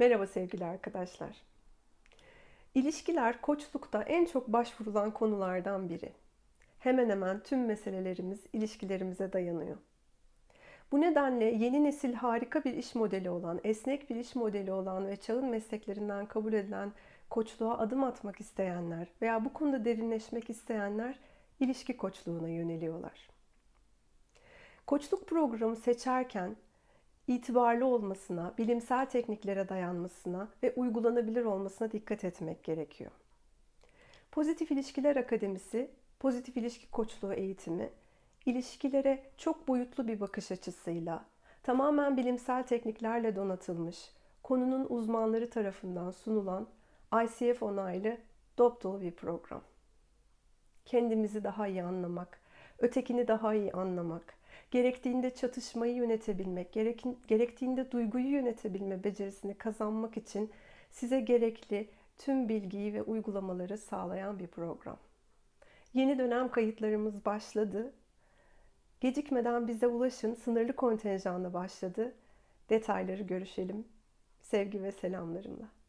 Merhaba sevgili arkadaşlar. İlişkiler koçlukta en çok başvurulan konulardan biri. Hemen hemen tüm meselelerimiz ilişkilerimize dayanıyor. Bu nedenle yeni nesil harika bir iş modeli olan, esnek bir iş modeli olan ve çağın mesleklerinden kabul edilen koçluğa adım atmak isteyenler veya bu konuda derinleşmek isteyenler ilişki koçluğuna yöneliyorlar. Koçluk programı seçerken itibarlı olmasına, bilimsel tekniklere dayanmasına ve uygulanabilir olmasına dikkat etmek gerekiyor. Pozitif İlişkiler Akademisi, pozitif ilişki koçluğu eğitimi, ilişkilere çok boyutlu bir bakış açısıyla, tamamen bilimsel tekniklerle donatılmış, konunun uzmanları tarafından sunulan ICF onaylı dop dolu bir program. Kendimizi daha iyi anlamak, ötekini daha iyi anlamak, gerektiğinde çatışmayı yönetebilmek, gerektiğinde duyguyu yönetebilme becerisini kazanmak için size gerekli tüm bilgiyi ve uygulamaları sağlayan bir program. Yeni dönem kayıtlarımız başladı. Gecikmeden bize ulaşın. Sınırlı kontenjanla başladı. Detayları görüşelim. Sevgi ve selamlarımla.